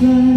fly.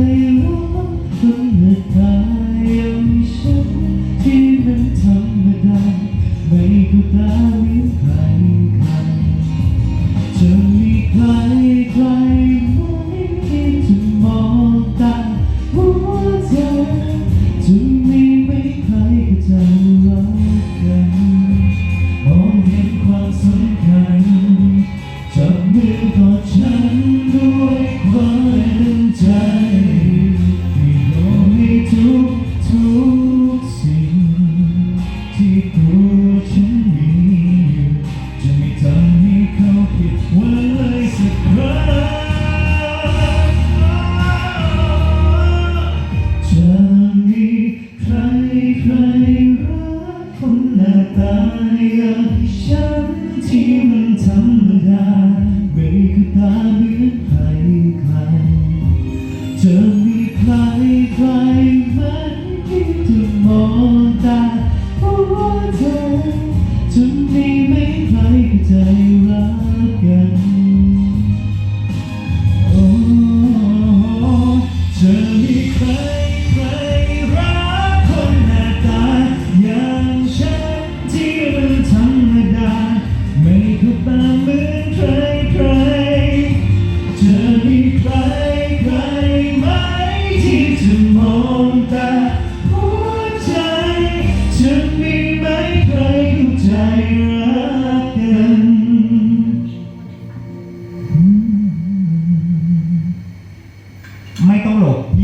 ยังให้ฉันที่มันทำ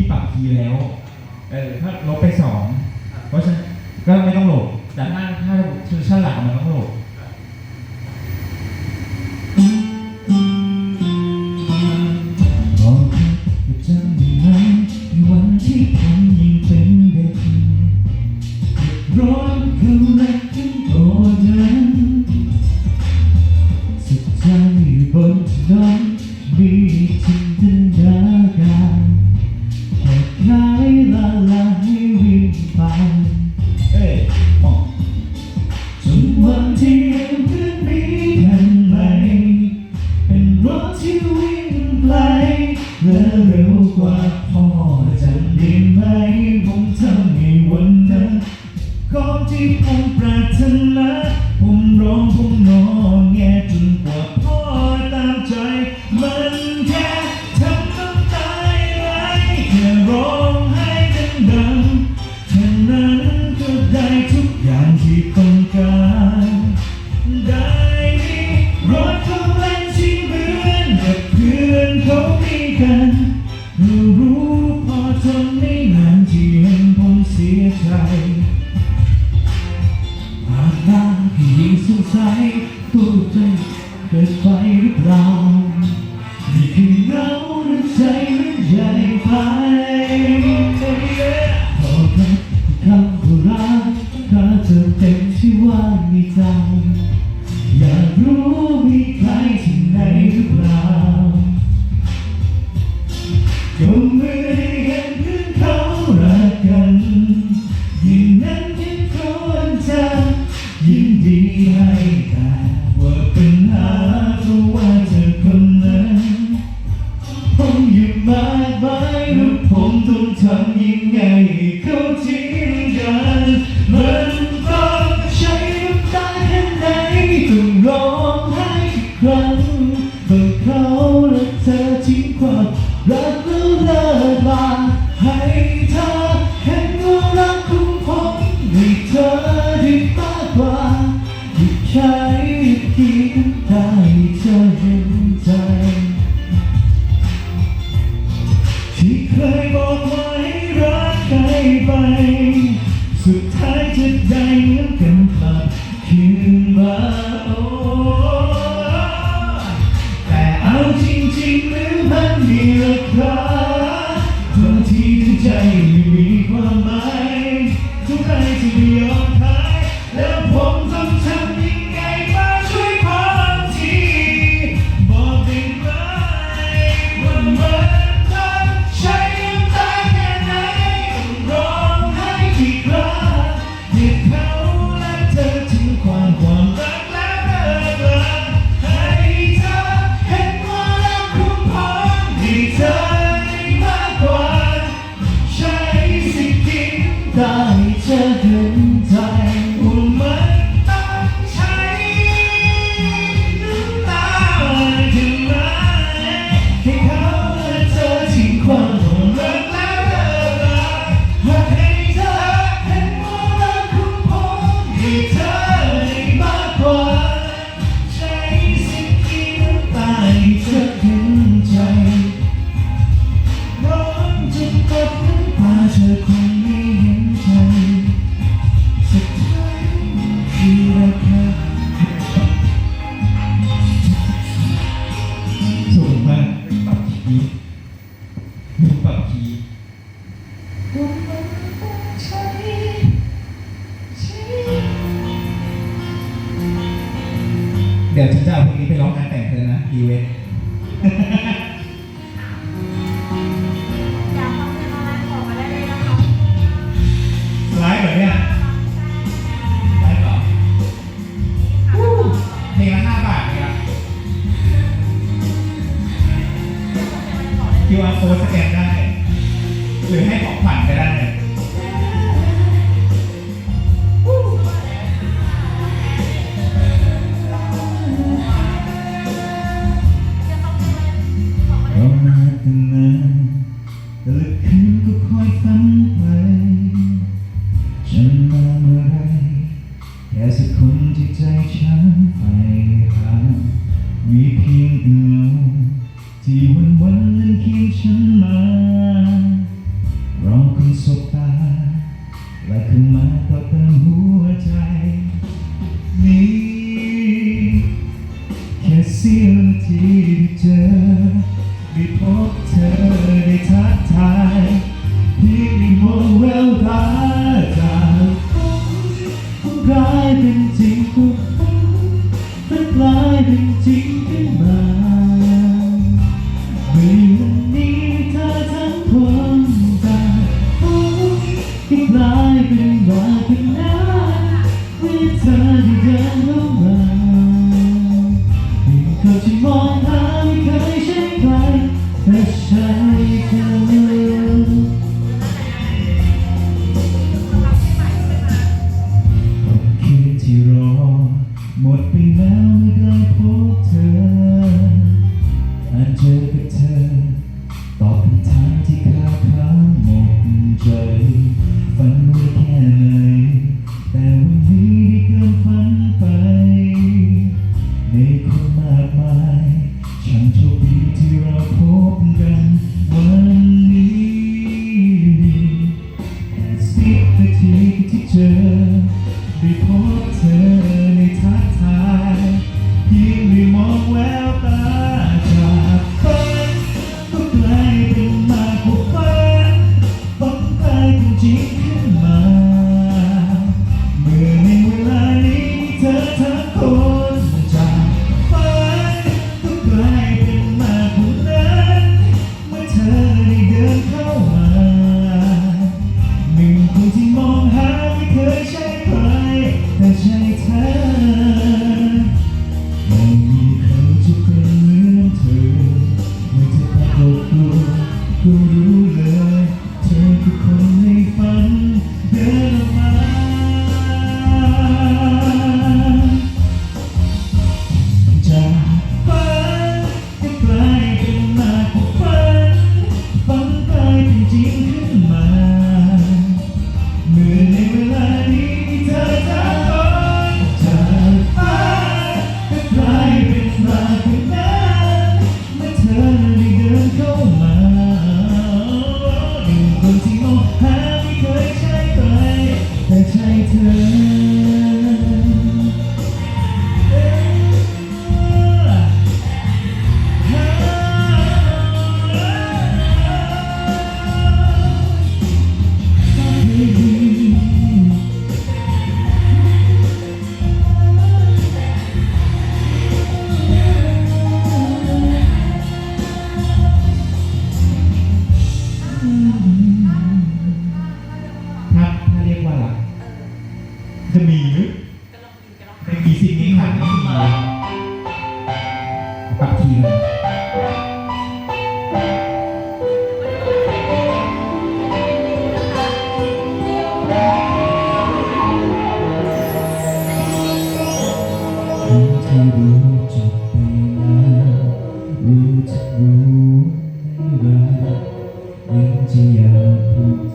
ปรับทีแล้วเออถ้าลบไปสองเพราะฉะนั้นก็ไม่ต้องโหลด ผมปรารถนาผมร้องผมนอน will be kind play ball. time.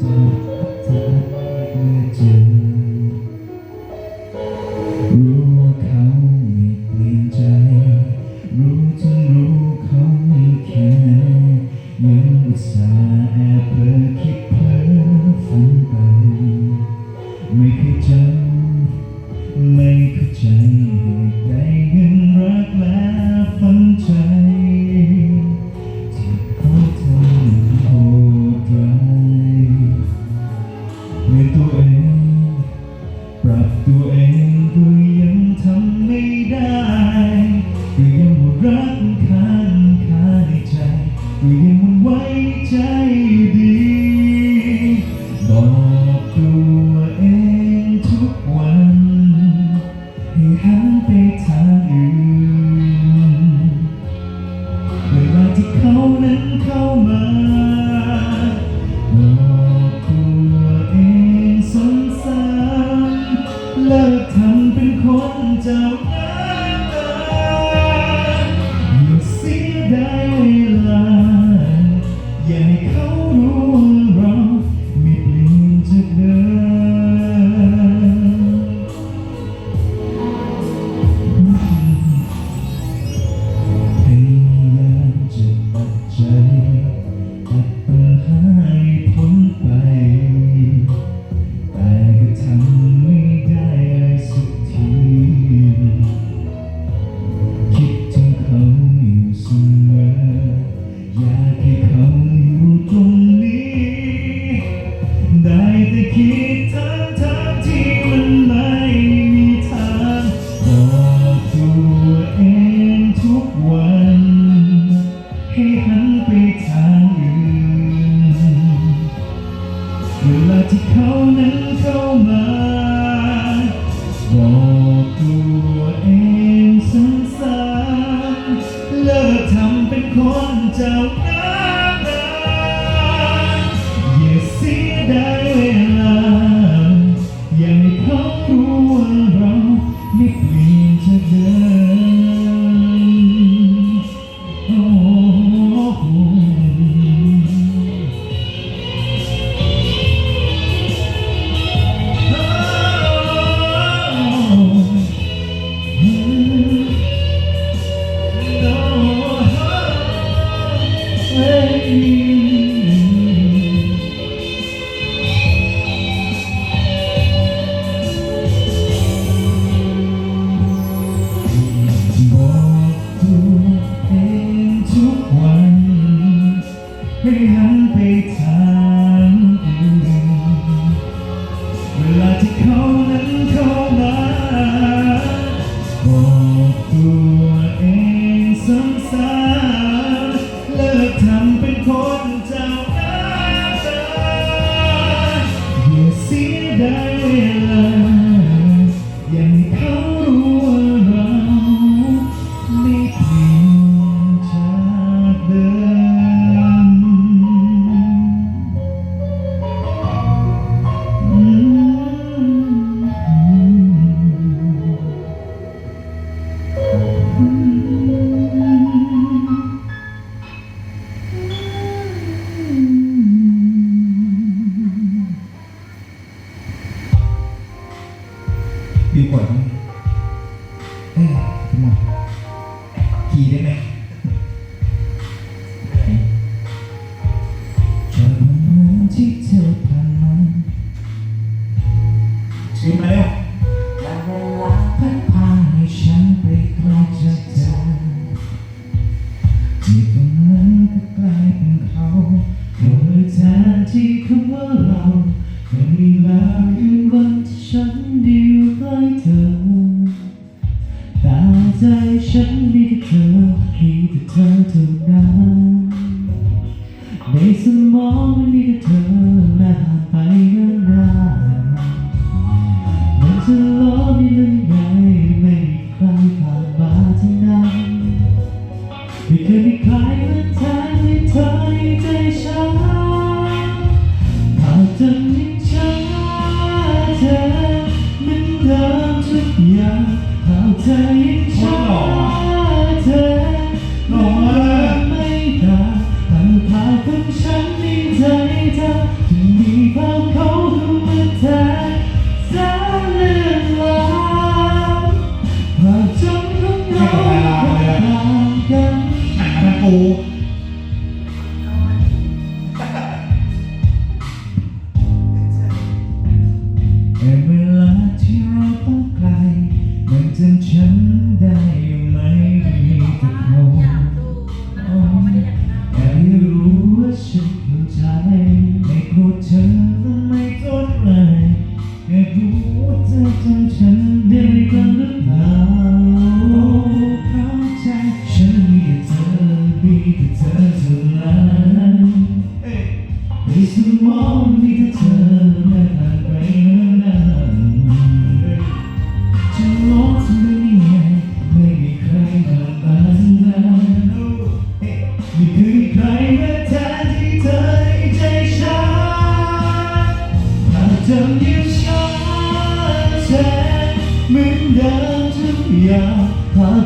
พู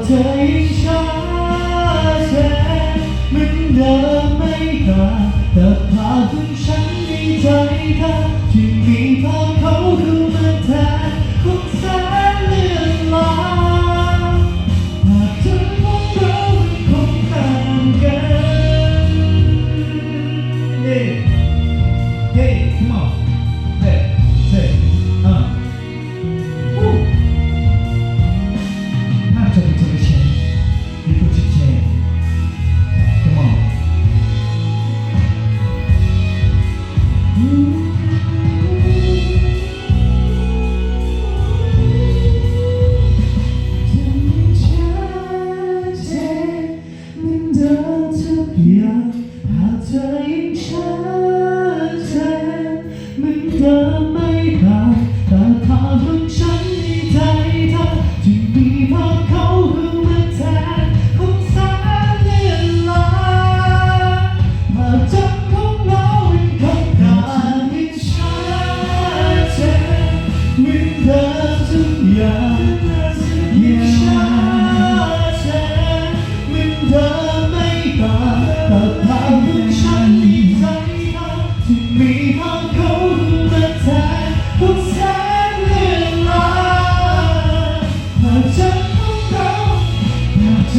change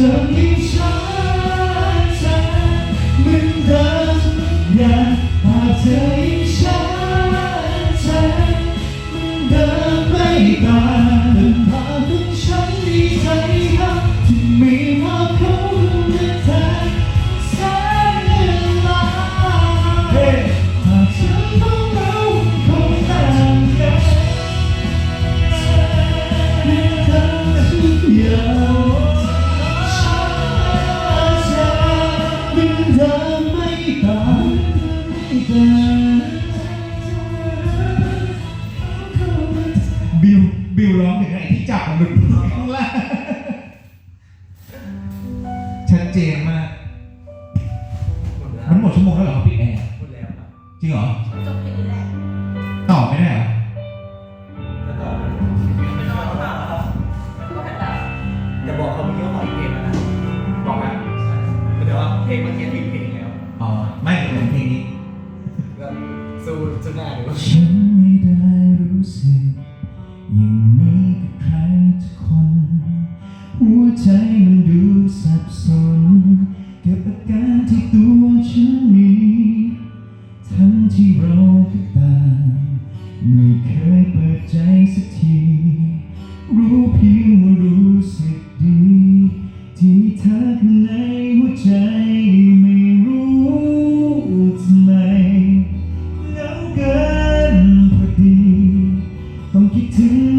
Thank me มันหมดชั่วโมงแล้วเหรอครัพี่แอร์หมดแล้วครับจริงเหรอจบเพลงนี้แหละต่อไม่ได้เหรอ คิดถึง